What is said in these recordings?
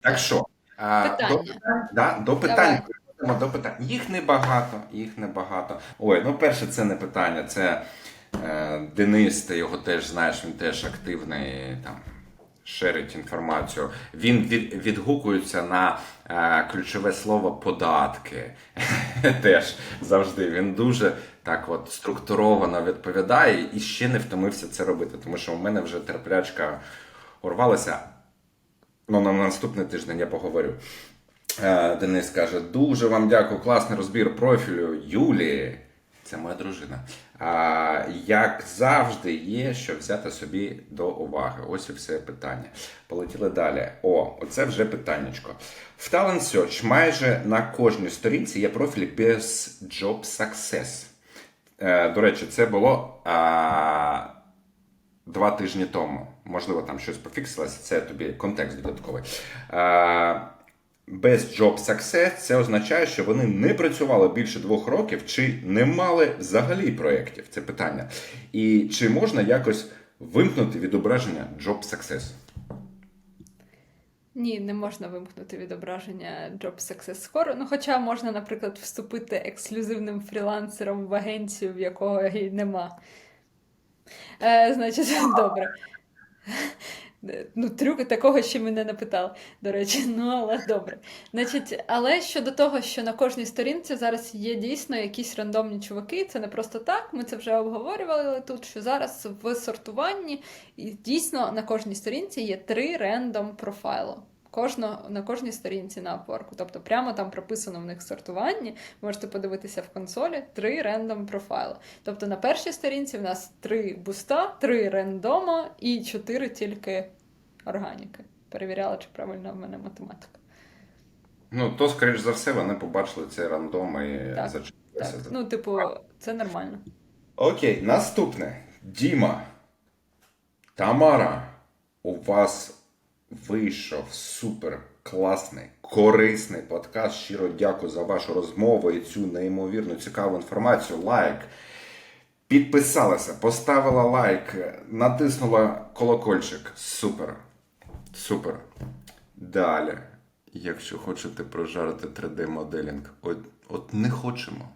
Так що, Питання. До, питань, да, до питань. Давай. До питань. Їх небагато, їх небагато. Ой, ну перше, це не питання, це е, Денис, ти його теж знаєш, він теж активний там. Шерить інформацію. Він від, відгукується на е, ключове слово податки. Теж завжди. Він дуже так от структуровано відповідає і ще не втомився це робити, тому що у мене вже терплячка урвалася. Ну, на наступний тиждень я поговорю. Е, Денис каже: дуже вам дякую, класний розбір профілю Юлії. Це моя дружина. А, як завжди, є що взяти собі до уваги. Ось і все питання. Полетіли далі. О, оце вже питаннячко. В Talent Search майже на кожній сторінці є профіль без Job Success. Е, до речі, це було а, два тижні тому. Можливо, там щось пофіксилося, це тобі контекст додатковий. Е, без Job Success це означає, що вони не працювали більше двох років чи не мали взагалі проєктів. Це питання. І чи можна якось вимкнути відображення Job Success? Ні, не можна вимкнути відображення Job Success Score. Ну, хоча можна, наприклад, вступити ексклюзивним фрілансером в агенцію, в якого і нема. Е, значить, добре. Ну, трюк такого ще мене не питали, до речі, ну але добре. Значить, але щодо того, що на кожній сторінці зараз є дійсно якісь рандомні чуваки, це не просто так. Ми це вже обговорювали тут, що зараз в сортуванні і дійсно на кожній сторінці є три рендом профайлу. Кожно, на кожній сторінці на Upwork. Тобто прямо там прописано в них сортування. Можете подивитися в консолі три рендом профайли. Тобто на першій сторінці в нас три буста, три рендома і чотири тільки органіки. Перевіряла, чи правильно в мене математика. Ну, то, скоріш за все, вони побачили цей рандом і Так, зачепилися. Так, ну, типу, це нормально. Окей, наступне. Діма. Тамара, у вас вийшов супер класний, корисний подкаст. Щиро дякую за вашу розмову і цю неймовірну цікаву інформацію. Лайк. Підписалася, поставила лайк, натиснула колокольчик. Супер. Супер. Далі. Якщо хочете прожарити 3D-моделінг, от, от не хочемо.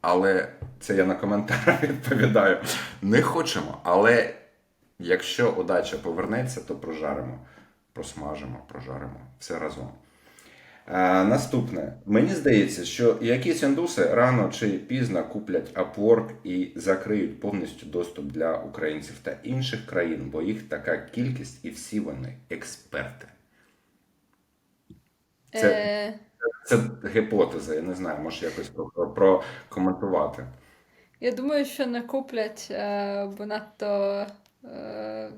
Але це я на коментар відповідаю. Не хочемо. Але якщо удача повернеться, то прожаримо, просмажимо, прожаримо все разом. Е, наступне. Мені здається, що якісь індуси рано чи пізно куплять Upwork і закриють повністю доступ для українців та інших країн, бо їх така кількість і всі вони експерти. Це- Е, Це гіпотеза, я не знаю, може якось про- про- прокоментувати. Я думаю, що не куплять, е, бо надто. Е,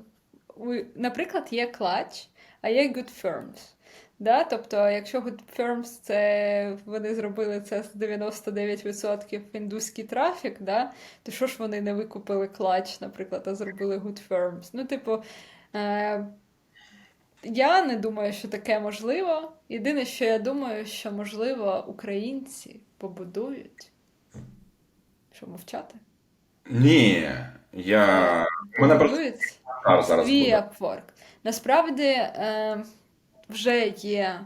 наприклад, є клач, а є Good Firms. Да? Тобто, якщо Good Firms це вони зробили це з 99% індуський трафік, да? то що ж вони не викупили клач, наприклад, а зробили Good Firms? Ну, типу, е, я не думаю, що таке можливо. Єдине, що я думаю, що можливо українці побудують. Що мовчати? Ні, я. Мене просто Побудують зараз буде. Upwork. Насправді е, вже є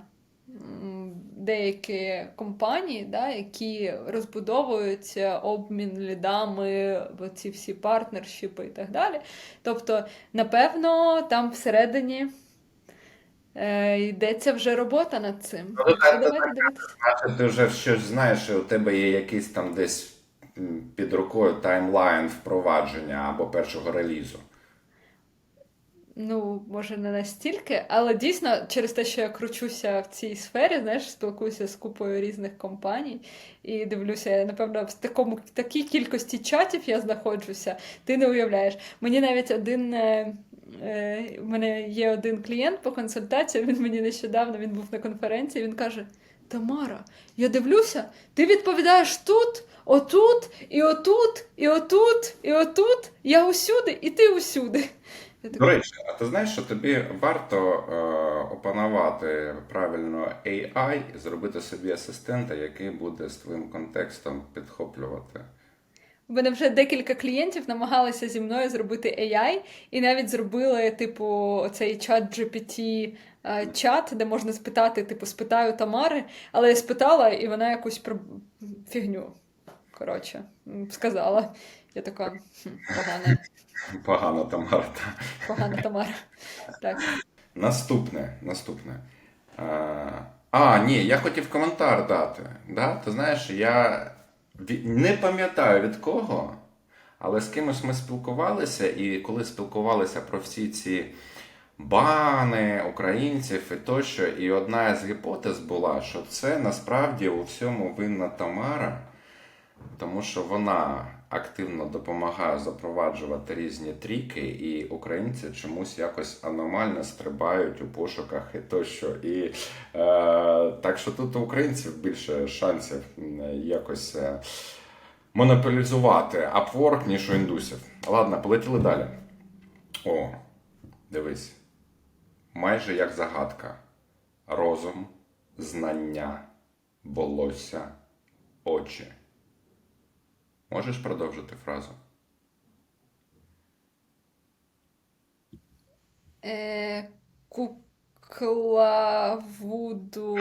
деякі компанії, да, які розбудовують е, обмін лідами, ці всі партнершіпи і так далі. Тобто, напевно, там всередині е, йдеться вже робота над цим. Ну, Так так, давайте дивитися. Ти вже щось знаєш, що у тебе є якийсь там десь під рукою таймлайн впровадження або першого релізу. Ну, може, не настільки, але дійсно, через те, що я кручуся в цій сфері, знаєш, спілкуюся з купою різних компаній і дивлюся, я, напевно, в такому такій кількості чатів я знаходжуся, ти не уявляєш. Мені навіть один. Е, е, у мене є один клієнт по консультації, він мені нещодавно він був на конференції, він каже: Тамара, я дивлюся, ти відповідаєш тут, отут, і отут, і отут, і отут. Я усюди, і ти усюди. До речі, а ти знаєш, що тобі варто е, опанувати правильно AI і зробити собі асистента, який буде з твоїм контекстом підхоплювати. У мене вже декілька клієнтів намагалися зі мною зробити AI, і навіть зробили, типу, цей чат GPT е, чат, де можна спитати, типу, спитаю Тамари, але я спитала, і вона якусь про фігню. Коротше, сказала. Я така хм, погана, Погано, Тамара. та. погана Тамара. Так. Наступне, наступне. А, а, ні, я хотів коментар дати. Да? Ти знаєш, я не пам'ятаю від кого, але з кимось ми спілкувалися, і коли спілкувалися про всі ці бани українців і тощо, і одна з гіпотез була, що це насправді у всьому винна Тамара, тому що вона активно допомагає запроваджувати різні тріки, і українці чомусь якось аномально стрибають у пошуках і тощо. І е, так що тут у українців більше шансів якось е, монополізувати Upwork, ніж у індусів. Ладно, полетіли далі. О, дивись. Майже як загадка. Розум, знання, волосся, очі. Можеш продовжити фразу? Е, кукла Вуду.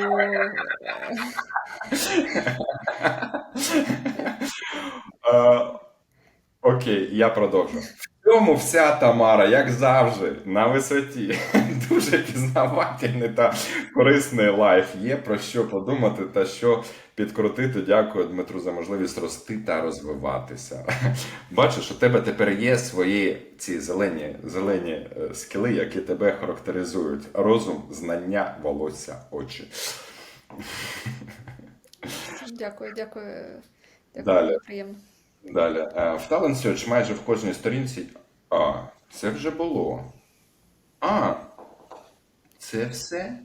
Е, окей, я продовжу. В цьому вся Тамара, як завжди, на висоті. Дуже пізнавательний та корисний лайф. Є про що подумати та що підкрутити. Дякую Дмитру за можливість рости та розвиватися. Бачиш, у тебе тепер є свої ці зелені, зелені е, скіли, які тебе характеризують: розум, знання, волосся, очі. Дякую, дякую. Дякую, Далі. приємно. Далі. Е, В Talent Search майже в кожній сторінці. А, це вже було. А, це все?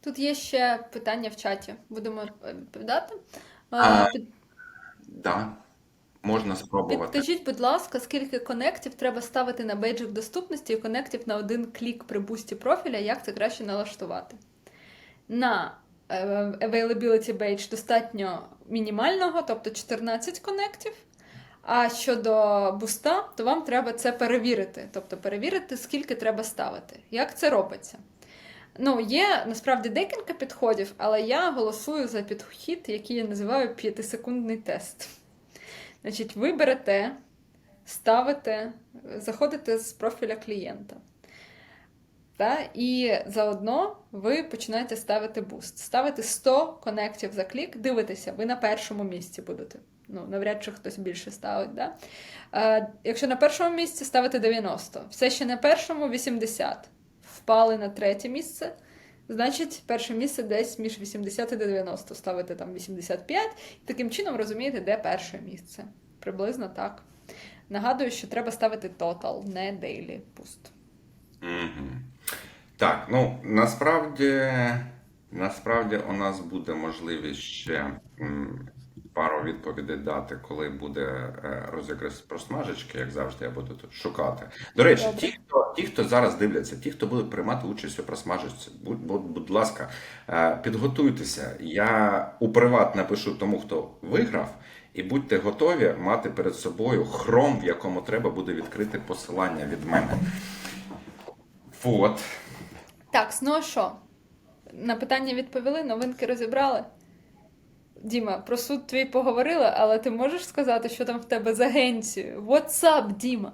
Тут є ще питання в чаті. Будемо е, відповідати. А, під- Да. Можна спробувати. Підкажіть, будь ласка, скільки конектів треба ставити на бейджик доступності і конектів на один клік при бусті профіля, як це краще налаштувати? На е, Availability Badge достатньо мінімального, тобто 14 конектів. А щодо буста, то вам треба це перевірити. Тобто перевірити, скільки треба ставити. Як це робиться? Ну, є насправді декілька підходів, але я голосую за підхід, який я називаю п'ятисекундний тест. Значить, ви берете, ставите, заходите з профіля клієнта. Та, і заодно ви починаєте ставити буст. Ставите 100 конектів за клік, дивитеся, ви на першому місці будете. Ну, навряд чи хтось більше ставить. Да? Е, якщо на першому місці ставите 90, все ще на першому 80. Впали на третє місце. Значить, перше місце десь між 80 і 90. Ставите там 85, і таким чином розумієте, де перше місце. Приблизно так. Нагадую, що треба ставити total, не daily boost. Угу. Так, ну насправді, насправді у нас буде можливість ще пару відповідей дати, коли буде е, розіграш просмажечки, як завжди, я буду тут шукати. До речі, ті, хто, ті, хто зараз дивляться, ті, хто будуть приймати участь у просмажечці, будь, будь, будь ласка, е, підготуйтеся. Я у приват напишу тому, хто виграв. І будьте готові мати перед собою хром, в якому треба буде відкрити посилання від мене. Вот. Так, ну а що? На питання відповіли, новинки розібрали. Діма, про суд твій поговорила, але ти можеш сказати, що там в тебе з агенцією? What's up, Діма?